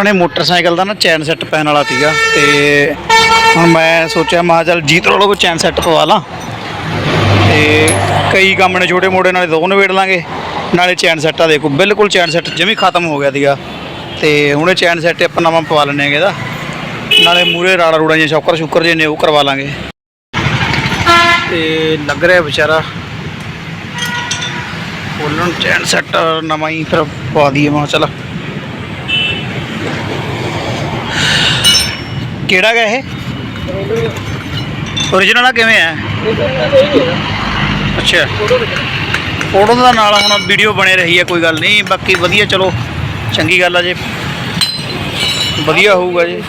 ਆਪਣੇ ਮੋਟਰਸਾਈਕਲ ਦਾ ਨਾ ਚੈਨ ਸੈੱਟ ਪੈਣ ਵਾਲਾ ਸੀਗਾ ਤੇ ਹੁਣ ਮੈਂ ਸੋਚਿਆ ਮਾ ਚੱਲ ਜੀਤ ਰੋਲੋ ਕੋ ਚੈਨ ਸੈੱਟ ਪਵਾ ਲਾਂ। ਤੇ ਕਈ ਕੰਮ ਨੇ ਛੋਟੇ ਮੋਟੇ, ਨਾਲੇ ਦੋ ਨਵੇੜ ਲਾਂਗੇ। ਨਾਲੇ ਚੈਨ ਸੈੱਟ ਆ ਦੇਖੋ, ਬਿਲਕੁਲ ਚੈਨ ਸੈੱਟ ਜਿਵੇਂ ਖਤਮ ਹੋ ਗਿਆ ਸੀਗਾ। ਤੇ ਇਹ ਚੈਨ ਸੈੱਟ ਆਪਾਂ ਨਵਾਂ ਪਵਾ ਲੈਣੇ ਹੈਗੇ ਇਹਦਾ। ਨਾਲੇ ਮੂਰੇ ਰਾੜਾ ਰੂੜਾ ਜਿਹਾ ਸ਼ੌਕਰ ਸ਼ੁਕਰ ਜੇ ਨੇ, ਉਹ ਕਰਵਾ ਲਾਂਗੇ। ਤੇ ਲੱਗ ਰਿਹਾ ਵਿਚਾਰਾ। ਬੋਲਣ ਚੈਨ ਸੈੱਟ ਨਵਾਂ ਹੀ ਫਿਰ ਪਵਾ ਦਈਏ, ਮੈਂ ਕਿਹਾ ਚੱਲ। ਕਿਹੜਾ ਗਾ ਇਹ? ਓਰੀਜਨਲ ਆ ਕਿਵੇਂ ਆ? ਅੱਛਾ। ਫੋਟੋ ਦਾ ਨਾਲ ਹੁਣ ਵੀਡੀਓ ਬਣੇ ਰਹੀ ਹੈ ਕੋਈ ਗੱਲ ਨਹੀਂ। ਬਾਕੀ ਵਧੀਆ, ਚਲੋ, ਚੰਗੀ ਗੱਲ ਆ ਜੇ। ਵਧੀਆ ਹੋਊਗਾ ਜੀ।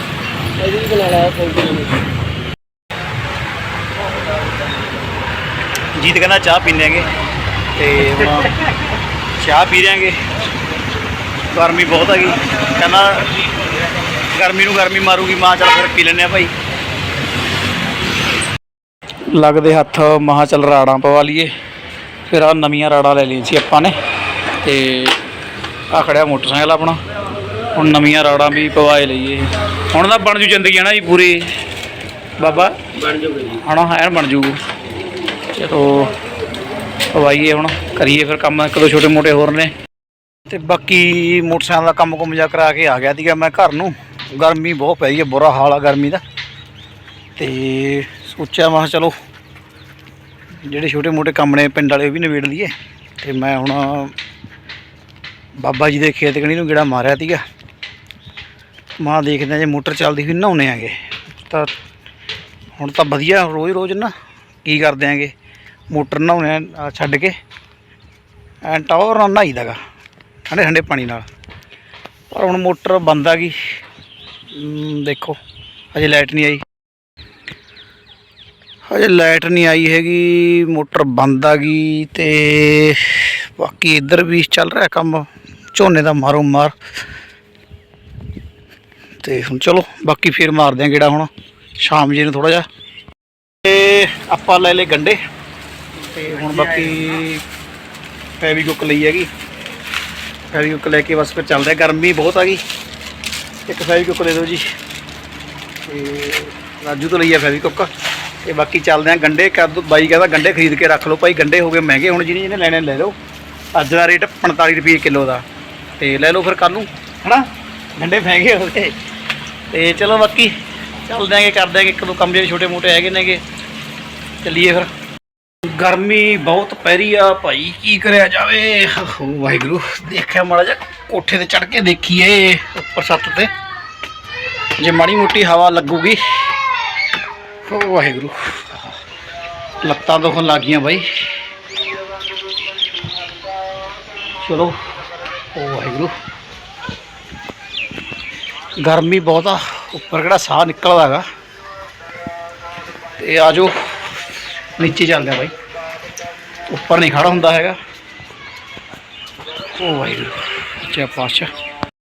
ਜੀਤ ਕਹਿੰਦਾ ਚਾਹ ਪੀ ਲੈਂਗੇ ਤੇ ਹੁਣ ਚਾਹ ਪੀ ਲਾਂਗੇ ਗਰਮੀ ਬਹੁਤ ਹੈਗੀ ਕਹਿੰਦਾ ਗਰਮੀ ਨੂੰ ਗਰਮੀ ਮਾਰੂਗੀ ਮਾਂ ਚੱਲ ਫਿਰ ਪੀ ਲੈਂਦੇ ਆ ਭਾਈ। ਲੱਗਦੇ ਹੱਥ ਮਹਾ ਚੱਲ ਰਾੜਾਂ ਪਵਾ ਲਈਏ। ਫਿਰ ਆ ਨਵੀਆਂ ਰਾੜਾਂ ਲੈ ਲਈਆਂ ਸੀ ਆਪਾਂ ਨੇ। ਤੇ ਆ ਖੜਿਆ ਮੋਟਰਸਾਈਕਲ ਆਪਣਾ। ਹੁਣ ਨਵੀਆਂ ਰਾੜਾਂ ਵੀ ਪਵਾਏ ਲਈਏ। ਹੁਣ ਤਾਂ ਬਣ ਜੂ ਜ਼ਿੰਦਗੀ ਹੈ ਨਾ ਜੀ ਪੂਰੀ। ਬਾਬਾ? ਬਣ ਜਾਊਗਾ ਜੀ। ਹਣਾ ਐਨ ਬਣ ਜੂ ਚਲੋ ਪਵਾਈਏ ਹੁਣ ਕਰੀਏ ਫਿਰ ਕੰਮ ਇੱਕ ਦੋ ਛੋਟੇ ਮੋਟੇ ਹੋਰ ਨੇ। ਤੇ ਬਾਕੀ ਮੋਟਰਸਾਈਕਲ ਦਾ ਕੰਮ ਕੁਮ ਜਾ ਕਰਾ ਕੇ ਆ ਗਿਆ ਸੀਗਾ ਮੈਂ ਘਰ ਨੂੰ। ਗਰਮੀ ਬਹੁਤ ਪੈ ਰਹੀ ਹੈ, ਬੁਰਾ ਹਾਲ ਆ ਗਰਮੀ ਦਾ। ਤੇ ਸੋਚਿਆ ਮੈਂ ਚਲੋ, ਜਿਹੜੇ ਛੋਟੇ ਮੋਟੇ ਕੰਮ ਨੇ ਪਿੰਡ ਵਾਲੇ ਉਹ ਵੀ ਨਿਬੇੜ ਲਈਏ। ਤੇ ਮੈਂ ਹੁਣ ਬਾਬਾ ਜੀ ਦੇ ਖੇਤ ਕਣੀ ਨੂੰ ਗੇੜਾ ਮਾਰਿਆ ਸੀਗਾ। ਮਾਂ ਦੇਖਦੇ ਹਾਂ ਜੇ ਮੋਟਰ ਚੱਲਦੀ ਹੋਈ ਨਹਾਉਣੇ ਆਗੇ। ਤਾਂ ਹੁਣ ਤਾਂ ਵਧੀਆ ਰੋਜ਼ ਰੋਜ਼ ਨਾ, ਕੀ ਕਰਦੇ ਆਂਗੇ? ਮੋਟਰ ਨਹਾਉਣੇ ਛੱਡ ਕੇ। ਐਂ ਟਾਵਰ ਨਾਲ ਨਹਾਈ ਦਾਗਾ ਠੰਡੇ ਠੰਡੇ ਪਾਣੀ ਨਾਲ। ਪਰ ਹੁਣ ਮੋਟਰ ਬੰਦ ਆ ਗਈ। ਦੇਖੋ ਅਜੇ ਲਾਈਟ ਨਹੀਂ ਆਈ। ਅਜੇ ਲਾਈਟ ਨਹੀਂ ਆਈ ਹੈਗੀ, ਮੋਟਰ ਬੰਦ ਆ ਗਈ ਤੇ ਬਾਕੀ ਇੱਧਰ ਵੀ ਚੱਲ ਰਿਹਾ ਕੰਮ, ਝੋਨੇ ਦਾ ਮਾਰੋ ਮਾਰ। ਤੇ ਹੁਣ ਚਲੋ, ਬਾਕੀ ਫੇਰ ਮਾਰਦੇ ਆ ਗੇੜਾ ਹੁਣ, ਸ਼ਾਮ ਜੀ ਨੂੰ ਥੋੜਾ ਜਿਹਾ। ਤੇ ਆਪਾਂ ਲੈ ਲਏ ਗੰਡੇ, ਤੇ ਹੁਣ ਬਾਕੀ ਫੈਵੀਕੁੱਕ ਲਈ ਹੈਗੀ। ਫੈਵੀਕੁੱਕ ਲੈ ਕੇ ਬਸ ਫਿਰ ਚੱਲਦੇ ਆ, ਗਰਮੀ ਬਹੁਤ ਆ ਗਈ। ਇੱਕ ਫੈਵੀਕੁੱਕ ਦੇ ਦਿਓ ਜੀ। ਤੇ ਰਾਜੂ ਤੋਂ ਲਈ ਆ ਫੈਵੀਕੁੱਕ ਤੇ ਬਾਕੀ ਚੱਲਦੇ ਆ ਗੰਡੇ। ਕਰ ਦੋ ਬਾਈ ਕਹਿੰਦਾ ਗੰਡੇ ਖਰੀਦ ਕੇ ਰੱਖ ਲਓ ਭਾਈ। ਗੰਡੇ ਹੋ ਗਏ ਮਹਿੰਗੇ। ਹੁਣ ਜਿਹਨੇ ਜਿਹਨੇ ਲੈਣੇ ਲੈ ਲਓ। ਅੱਜ ਦਾ ਰੇਟ 45 ਰੁਪਏ ਕਿਲੋ ਦਾ। ਤੇ ਲੈ ਲਓ ਫਿਰ ਕੱਲ ਨੂੰ। ਹਨਾ? ਗੰਡੇ ਮਹਿੰਗੇ ਹੋ ਗਏ। ਤੇ ਚਲੋ ਬਾਕੀ ਚੱਲਦੇ ਆਂਗੇ, ਕਰਦੇ ਆਂਗੇ। ਇੱਕ ਦੋ ਕੰਮ ਜਿਹੜੇ ਛੋਟੇ ਮੋਟੇ ਹੈਗੇ ਨੇਗੇ। ਚੱਲੀਏ ਫਿਰ। ਗਰਮੀ ਬਹੁਤ ਪੈ ਰਹੀ ਆ, ਭਾਈ ਕੀ ਕਰਿਆ ਜਾਵੇ? ਹੋ ਵਾਹਿਗੁਰੂ, ਦੇਖਿਆ ਮਾੜਾ ਜਿਹਾ ਕੋਠੇ ਤੇ ਚੜ ਕੇ ਦੇਖੀਏ ਉੱਪਰ ਛੱਤ ਤੇ। ਜੇ ਮਾੜੀ ਮੋਟੀ ਹਵਾ ਲੱਗੂਗੀ। ਹੋ ਵਾਹਿਗੁਰੂ, ਲੱਤਾਂ ਦੁਖਣ ਲੱਗੀਆਂ ਬਾਈ। ਚਲੋ ਹੋ ਵਾਹਿਗੁਰੂ। ਗਰਮੀ ਬਹੁਤ ਆ, ਉੱਪਰ ਕਿਹੜਾ ਸਾਹ ਨਿਕਲਦਾ ਹੈਗਾ। ਤੇ ਆ ਜਾਓ ਨੀਚੇ ਚੱਲਦੇ ਆ ਬਾਈ। ਉੱਪਰ ਨਹੀਂ ਖੜਾ ਹੁੰਦਾ ਹੈਗਾ। ਉਹ ਵਾਹਿਗੁਰੂ ਚਾ ਪਾਸ਼ਾ